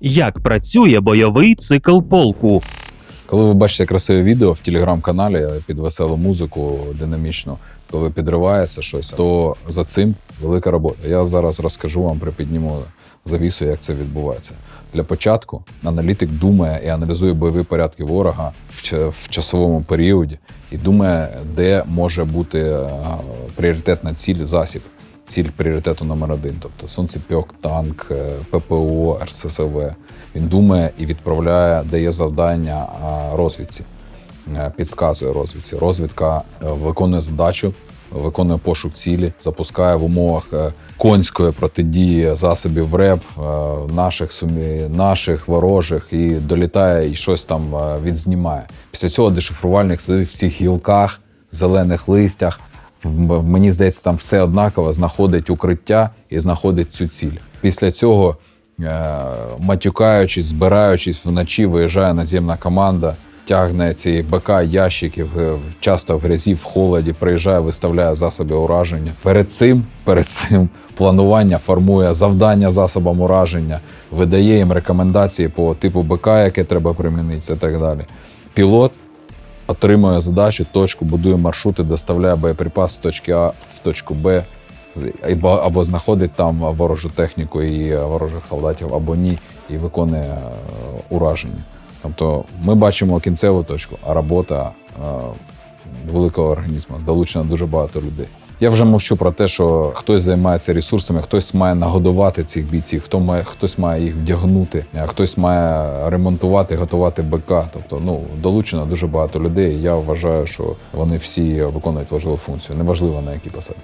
Як працює бойовий цикл полку? Коли ви бачите красиве відео в телеграм-каналі під веселу музику динамічну, коли підривається щось, то за цим велика робота. Я зараз розкажу вам, припідніму завісу, як це відбувається. Для початку аналітик думає і аналізує бойові порядки ворога в, в часовому періоді і думає, де може бути е, пріоритетна ціль засіб. Ціль пріоритету номер один, тобто сонцепьок, танк, е, ППО, РССВ. Він думає і відправляє, дає завдання розвідці, е, підказує розвідці. Розвідка е, виконує задачу, виконує пошук цілі, запускає в умовах е, конської протидії засобів РЕП е, наших сумі, наших ворожих і долітає і щось там е, відзнімає. Після цього дешифрувальник сидить в цих гілках, зелених листях. Мені здається, там все однаково знаходить укриття і знаходить цю ціль. Після цього, е, матюкаючись, збираючись вночі, виїжджає наземна команда, тягне ці БК ящиків, часто в грязі, в холоді, приїжджає, виставляє засоби ураження. Перед цим, перед цим планування формує завдання засобам ураження, видає їм рекомендації по типу БК, яке треба примінити, і так далі. Пілот отримує задачу, точку, будує маршрути, доставляє боєприпас з точки А в точку Б, або, знаходить там ворожу техніку і ворожих солдатів, або ні, і виконує е, ураження. Тобто ми бачимо кінцеву точку, а робота е, великого організму долучена дуже багато людей. Я вже мовчу про те, що хтось займається ресурсами, хтось має нагодувати цих бійців, хто має, хтось має їх вдягнути, а хтось має ремонтувати, готувати БК. Тобто, ну долучено дуже багато людей. Я вважаю, що вони всі виконують важливу функцію, неважливо на якій посаді.